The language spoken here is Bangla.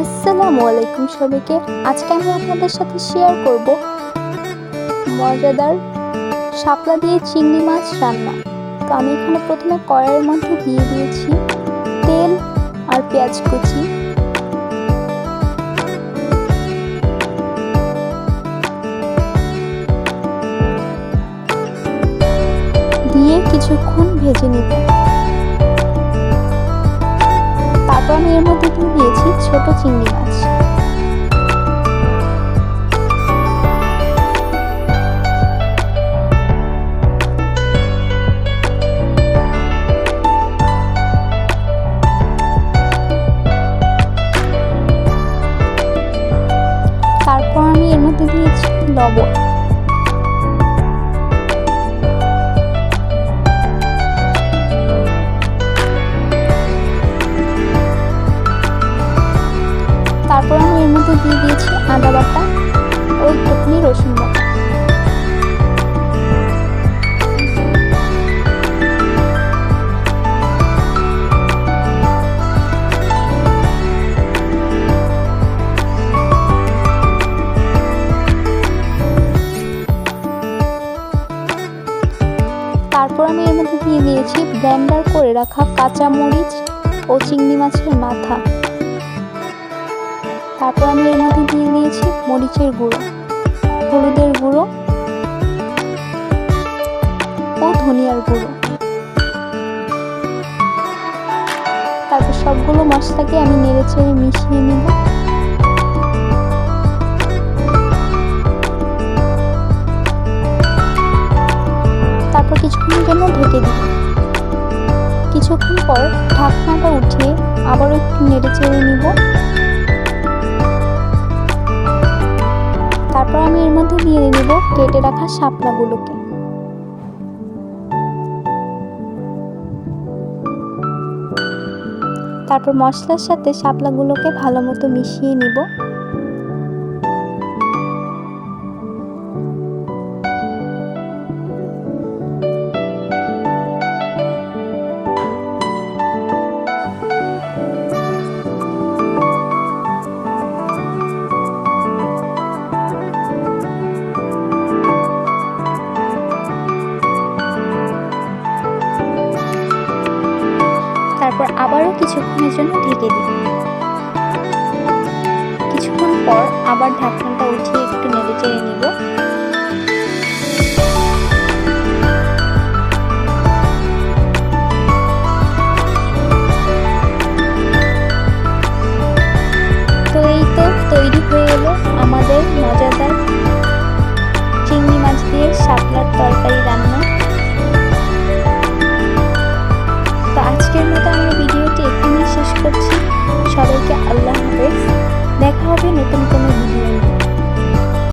আসসালামু আলাইকুম সবাইকে। আজকে আমি আপনাদের সাথে শেয়ার করব মজাদার শাপলা দিয়ে চিংড়ি মাছ রান্না। তো আমি এখানে প্রথমে কড়াইয়ের মধ্যে দিয়ে দিয়েছি তেল আর পেঁয়াজ কুচি। দিয়ে কিছুক্ষণ ভেজে নিব। তারপর আমি এর মধ্যে দিয়ে দিয়েছি ছোট চিংড়ি মাছ। তারপর আমি এর মধ্যে দিয়েছি লবণ। তারপর আমি এর মধ্যে দিয়ে দিয়েছি ব্লেন্ডার করে রাখা কাঁচা মরিচ ও চিংড়ি মাছের মাথা। তারপর আমি এর মধ্যে দিয়ে দিয়েছি মরিচের গুঁড়ো, হলুদের গুঁড়ো ও ধনিয়ার গুঁড়ো। তারপর সবগুলো মশলাকে আমি নেড়ে চেড়ে মিশিয়ে নিব। কিছুক্ষণের জন্য ঢেকে দিব কিছুক্ষণ পর ঢাকনাটা উঠিয়ে আবারও একটু নেড়ে চেড়ে নিব। তারপর আমি এর মধ্যে দিয়ে নেব কেটে রাখা শাপলাগুলোকে। তারপর মশলার সাথে শাপলাগুলোকে ভালো মতো মিশিয়ে নিব। তারপর আবারও কিছুক্ষণের জন্য ঢেকে দিন কিছুক্ষণ পর আবার ঢাকনাটা উঠিয়ে একটু নেড়ে চেড়ে নিব।